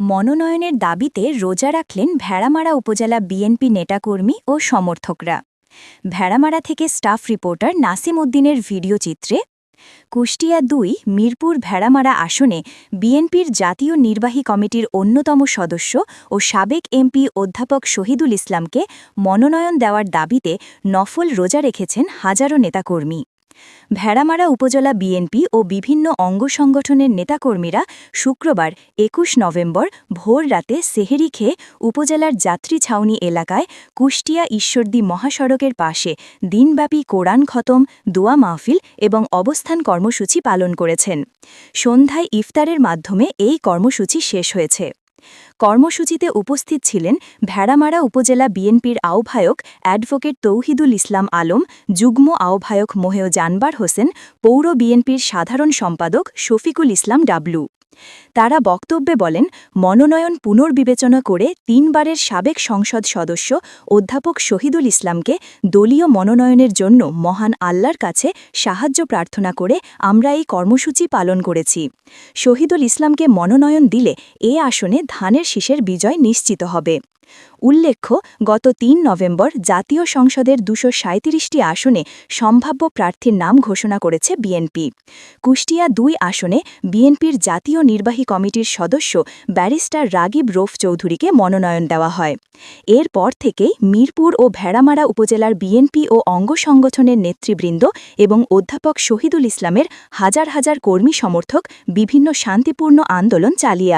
মনোনয়নের দাবিতে রোজা রাখলেন ভেড়ামারা উপজেলা বিএনপি নেতাকর্মী ও সমর্থকরা। ভেড়ামারা থেকে স্টাফ রিপোর্টার নাসিম উদ্দিনের ভিডিও চিত্রে, কুষ্টিয়া দুই, মিরপুর ভেড়ামারা আসনে বিএনপির জাতীয় নির্বাহী কমিটির অন্যতম সদস্য ও সাবেক এমপি অধ্যাপক শহীদুল ইসলামকে মনোনয়ন দেওয়ার দাবিতে নফল রোজা রেখেছেন হাজারো নেতাকর্মী। ভেড়ামারা উপজেলা বিএনপি ও বিভিন্ন অঙ্গ সংগঠনের নেতাকর্মীরা শুক্রবার একুশ নভেম্বর ভোর রাতে সেহেরি খেয়ে উপজেলার যাত্রী ছাউনি এলাকায় কুষ্টিয়া ঈশ্বরদী মহাসড়কের পাশে দিনব্যাপী কোরআন খতম, দোয়া মাহফিল এবং অবস্থান কর্মসূচি পালন করেছেন। সন্ধ্যায় ইফতারের মাধ্যমে এই কর্মসূচি শেষ হয়েছে। কর্মসূচিতে উপস্থিত ছিলেন ভেড়ামারা উপজেলা বিএনপির আহ্বায়ক অ্যাডভোকেট তৌহিদুল ইসলাম আলম, যুগ্ম আহ্বায়ক মোহেও জানবার হোসেন, পৌর বিএনপির সাধারণ সম্পাদক শফিকুল ইসলাম ডাবলু। তারা বক্তব্যে বলেন, মনোনয়ন পুনর্বিবেচনা করে তিনবারের সাবেক সংসদ সদস্য অধ্যাপক শহীদুল ইসলামকে দলীয় মনোনয়নের জন্য মহান আল্লাহর কাছে সাহায্য প্রার্থনা করে আমরা এই কর্মসূচি পালন করেছি। শহীদুল ইসলামকে মনোনয়ন দিলে এ আসনে ধানের শীষের বিজয় নিশ্চিত হবে। উল্লেখ্য, গত তিন নভেম্বর জাতীয় সংসদের দুশো সাঁত্রিশটি আসনে সম্ভাব্য প্রার্থীর নাম ঘোষণা করেছে বিএনপি। কুষ্টিয়া দুই আসনে বিএনপির জাতীয় নির্বাহী কমিটির সদস্য ব্যারিস্টার রাগিব রোফ চৌধুরীকে মনোনয়ন দেওয়া হয়। এরপর থেকে মিরপুর ও ভেড়ামারা উপজেলার বিএনপি ও অঙ্গ সংগঠনের নেতৃবৃন্দ এবং অধ্যাপক শহীদুল ইসলামের হাজার হাজার কর্মী সমর্থক বিভিন্ন শান্তিপূর্ণ আন্দোলন চালিয়ে